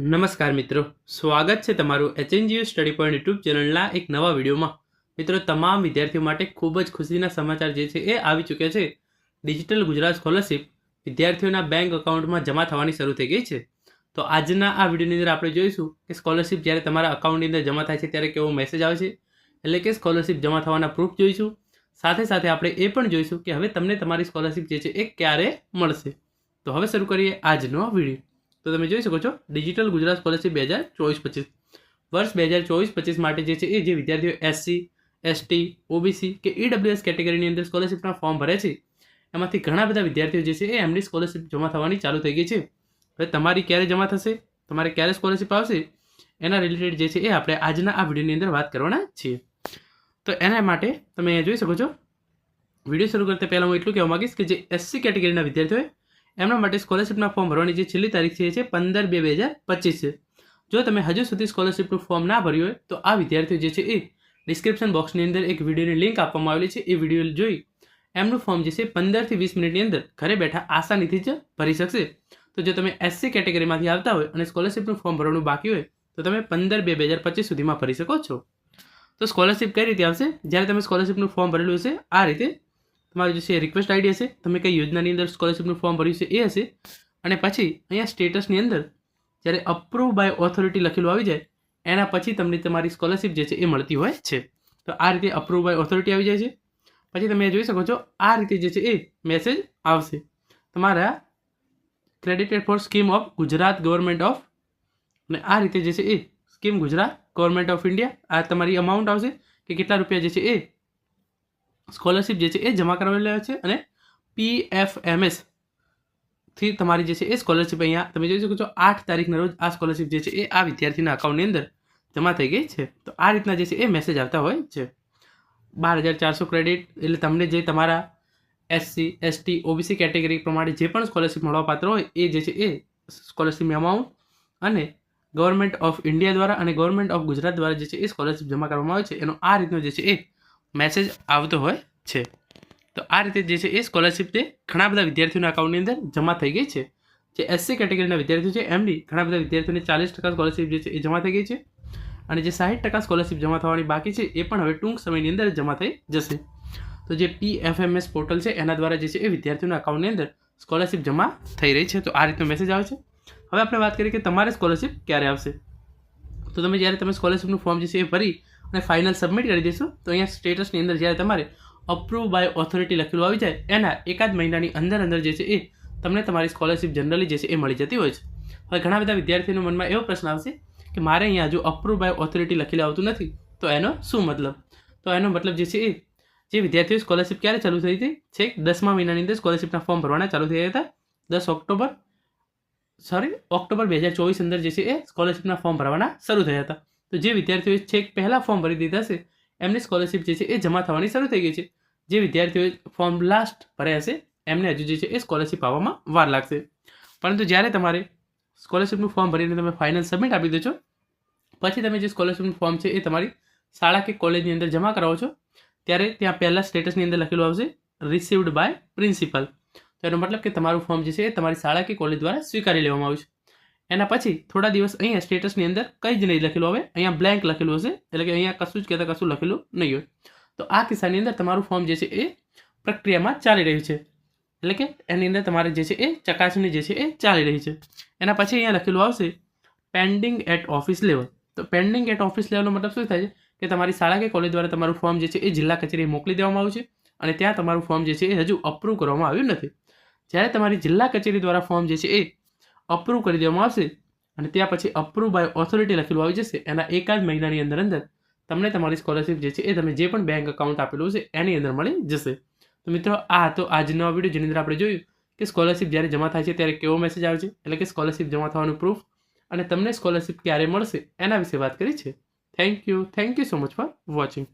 નમસ્કાર મિત્રો, સ્વાગત છે તમારું એચએનજીયુ સ્ટડી પોઈન્ટ યુટ્યુબ ચેનલના એક નવા વિડીયોમાં. મિત્રો, તમામ વિદ્યાર્થીઓ માટે ખૂબ જ ખુશીના સમાચાર જે છે એ આવી ચૂક્યા છે. ડિજિટલ ગુજરાત સ્કોલરશિપ વિદ્યાર્થીઓના બેંક એકાઉન્ટમાં જમા થવાની શરૂ થઈ ગઈ છે. તો આજના આ વિડીયોની અંદર આપણે જોઈશું કે સ્કોલરશિપ જ્યારે તમારા અકાઉન્ટની અંદર જમા થાય છે, ત્યારે કેવો મેસેજ આવે છે, એટલે કે સ્કોલરશિપ જમા થવાના પ્રૂફ જોઈશું. સાથે સાથે આપણે એ પણ જોઈશું કે હવે તમને તમારી સ્કોલરશિપ જે છે એ ક્યારે મળશે. તો હવે શરૂ કરીએ આજનો વીડિયો. તો તમે જોઈ શકો છો ડિજિટલ ગુજરાત સ્કોલરશિપ બે હજાર ચોવીસ પચીસ. વર્ષ બે હજાર ચોવીસ પચીસ માટે જે છે એ જે વિદ્યાર્થીઓ એસસી એસટી ઓબીસી કે ઈડબ્લ્યુએસ કેટેગરીની અંદર સ્કોલરશિપના ફોર્મ ભરે છે, એમાંથી ઘણા બધા વિદ્યાર્થીઓ જે છે એ એમની સ્કોલરશિપ જમા થવાની ચાલુ થઈ ગઈ છે. હવે તમારી ક્યારે જમા થશે, તમારે ક્યારે સ્કોલરશિપ આવશે, એના રિલેટેડ જે છે એ આપણે આજના આ વિડીયોની અંદર વાત કરવાના છીએ. તો એના માટે તમે અહીંયા જોઈ શકો છો વીડિયો શરૂ કરતા પહેલાં હું એટલું કહેવા માગીશ કે જે એસસી કેટેગરીના વિદ્યાર્થીઓ એમના માટે સ્કોલરશિપના ફોર્મ ભરવાની જે છેલ્લી તારીખ છે એ છે પંદર બે બે હજાર પચીસ છે. જો તમે હજુ સુધી સ્કોલરશિપનું ફોર્મ ના ભર્યું હોય, તો આ વિદ્યાર્થીઓ જે છે એ ડિસ્ક્રિપ્શન બોક્સની અંદર એક વિડીયોની લિંક આપવામાં આવેલી છે. એ વીડિયો જોઈ એમનું ફોર્મ જે છે પંદરથી વીસ મિનિટની અંદર ઘરે બેઠા આસાનીથી જ ભરી શકશે. તો જો તમે એસસી કેટેગરીમાંથી આવતા હોય અને સ્કોલરશિપનું ફોર્મ ભરવાનું બાકી હોય, તો તમે પંદર બે બે હજાર પચીસ સુધીમાં ભરી શકો છો. તો સ્કોલરશિપ કઈ રીતે આવશે? જ્યારે તમે સ્કોલરશિપનું ફોર્મ ભરેલું હશે, આ રીતે તમારી જે છે રિક્વેસ્ટ આઈડી હશે, તમે કઈ યોજનાની અંદર સ્કોલરશિપનું ફોર્મ ભર્યું છે, એ હશે. અને પછી અહીંયા સ્ટેટસની અંદર જ્યારે અપ્રૂવ બાય ઓથોરિટી લખેલું આવી જાય, એના પછી તમને તમારી સ્કોલરશિપ જે છે, એ મળતી હોય છે. તો આ રીતે અપ્રૂવ બાય ઓથોરિટી આવી જાય છે. પછી તમે જોઈ શકો છો, આ રીતે જે છે, એ મેસેજ આવશે. તમારા credited for scheme of Gujarat government of અને આ રીતે જે છે, એ scheme Gujarat government of India આ તમારી અમાઉન્ટ આવશે કે કેટલા રૂપિયા જે છે, એ સ્કોલરશિપ જે છે એ જમા કરાવી રહ્યા છે અને પી એફ એમ થી તમારી જે છે એ સ્કોલરશિપ અહીંયા તમે જોઈ શકો છો આઠ તારીખના રોજ આ સ્કોલરશિપ જે છે એ આ વિદ્યાર્થીના અકાઉન્ટની અંદર જમા થઈ ગઈ છે. તો આ રીતના જે છે એ મેસેજ આવતા હોય છે. બાર હજાર ચારસો ક્રેડિટ એટલે તમને જે તમારા એસસી એસટી ઓબીસી કેટેગરી પ્રમાણે જે પણ સ્કોલરશિપ મળવાપાત્ર હોય એ જે છે એ સ્કોલરશિપની અમાઉન્ટ અને ગવર્મેન્ટ ઓફ ઇન્ડિયા દ્વારા અને ગવર્મેન્ટ ઓફ ગુજરાત દ્વારા જે છે એ સ્કોલરશિપ જમા કરવામાં આવે છે. એનો આ રીતનો જે છે એ મેસેજ આવતો હોય છે. તો આ રીતે જે છે એ સ્કોલરશિપ તે ઘણા બધા વિદ્યાર્થીઓના અકાઉન્ટની અંદર જમા થઈ ગઈ છે. જે એસસી કેટેગરીના વિદ્યાર્થીઓ છે, એમની ઘણા બધા વિદ્યાર્થીઓને ચાલીસ ટકા સ્કોલરશિપ જે છે એ જમા થઈ ગઈ છે. અને જે સાઠ ટકા સ્કોલરશિપ જમા થવાની બાકી છે, એ પણ હવે ટૂંક સમયની અંદર જમા થઈ જશે. તો જે P F M S portal છે, એના દ્વારા જે છે એ વિદ્યાર્થીઓના અકાઉન્ટની અંદર સ્કોલરશિપ જમા થઈ રહી છે. તો આ રીતનો મેસેજ આવે છે. હવે આપણે વાત કરીએ કે તમારે સ્કોલરશિપ ક્યારે આવશે? તો તમે જ્યારે તમે સ્કોલરશિપનું ફોર્મ જે છે એ ભરી અને ફાઇનલ સબમિટ કરી દઈશું. તો અહીંયા સ્ટેટસની અંદર જ્યારે તમારે અપ્રૂવ બાય ઓથોરિટી લખેલું આવી જાય, એના એકાદ મહિનાની અંદર અંદર જે છે એ તમને તમારી સ્કોલરશિપ જનરલી જે છે એ મળી જતી હોય છે. હવે ઘણા બધા વિદ્યાર્થીઓના મનમાં એવો પ્રશ્ન આવશે કે મારે અહીંયા હજુ અપ્રૂવ બાય ઓથોરિટી લખેલું આવતું નથી, તો એનો શું મતલબ? તો એનો મતલબ જે છે એ, જે વિદ્યાર્થીઓ સ્કોલરશિપ ક્યારે ચાલુ થઈ હતી? છેક દસમા મહિનાની અંદર સ્કોલરશિપના ફોર્મ ભરવાના ચાલુ થયા હતા. દસ ઓક્ટોબર સોરી ઓક્ટોબર બે હજાર ચોવીસ અંદર જે છે એ સ્કોલરશિપના ફોર્મ ભરવાના શરૂ થયા હતા. તો જે વિદ્યાર્થીઓએ છેક પહેલાં ફોર્મ ભરી દીધા છે, એમની સ્કોલરશિપ જે છે એ જમા થવાની શરૂ થઈ ગઈ છે. જે વિદ્યાર્થીઓએ ફોર્મ લાસ્ટ ભર્યા હશે એમને હજુ જે છે એ સ્કોલરશિપ આવવામાં વાર લાગશે. પરંતુ જ્યારે તમારે સ્કોલરશિપનું ફોર્મ ભરીને તમે ફાઇનલ સબમિટ આપી દો છો, પછી તમે જે સ્કોલરશિપનું ફોર્મ છે એ તમારી શાળા કે કોલેજની અંદર જમા કરાવો છો, ત્યારે ત્યાં પહેલાં સ્ટેટસની અંદર લખેલું આવશે રિસીવડ બાય પ્રિન્સિપલ તો એનો મતલબ કે તમારું ફોર્મ જે છે એ તમારી શાળા કે કોલેજ દ્વારા સ્વીકારી લેવામાં આવ્યું છે. એના પછી થોડા દિવસ અહીંયા સ્ટેટસની અંદર કંઈ જ નહીં લખેલું હવે. અહીંયા બ્લેન્ક લખેલું હશે. એટલે કે અહીંયા કશું જ કહેતા કશું લખેલું નહીં હોય. તો આ કિસ્સાની અંદર તમારું ફોર્મ જે છે એ પ્રક્રિયામાં ચાલી રહ્યું છે. એટલે કે એની અંદર તમારે જે છે એ ચકાસણી જે છે એ ચાલી રહી છે. એના પછી અહીંયા લખેલું આવશે પેન્ડિંગ એટ ઓફિસ લેવલ તો પેન્ડિંગ એટ ઓફિસ લેવલનો મતલબ શું થાય છે? કે તમારી શાળા કે કોલેજ દ્વારા તમારું ફોર્મ જે છે એ જિલ્લા કચેરીએ મોકલી દેવામાં આવ્યું છે અને ત્યાં તમારું ફોર્મ જે છે એ હજુ અપ્રૂવ કરવામાં આવ્યું નથી. જ્યારે તમારી જિલ્લા કચેરી દ્વારા ફોર્મ જે છે એ અપ્રૂવ કરી દેવામાં આવશે અને ત્યાં પછી અપ્રૂવ બાય ઓથોરિટી લખેલું આવી જશે એના એકાદ મહિનાની અંદર અંદર તમને તમારી સ્કોલરશિપ જે છે એ તમે જે પણ બેંક એકાઉન્ટ આપેલું છે એની અંદર મળી જશે. તો મિત્રો, આ હતો આજનો વીડિયો જેની અંદર આપણે જોયું કે સ્કોલરશિપ જ્યારે જમા થાય છે ત્યારે કેવો મેસેજ આવે છે? એટલે કે સ્કોલરશિપ જમા થવાનું પ્રૂફ અને તમને સ્કોલરશિપ ક્યારે મળશે એના વિશે વાત કરી છે. Thank you thank you so much for watching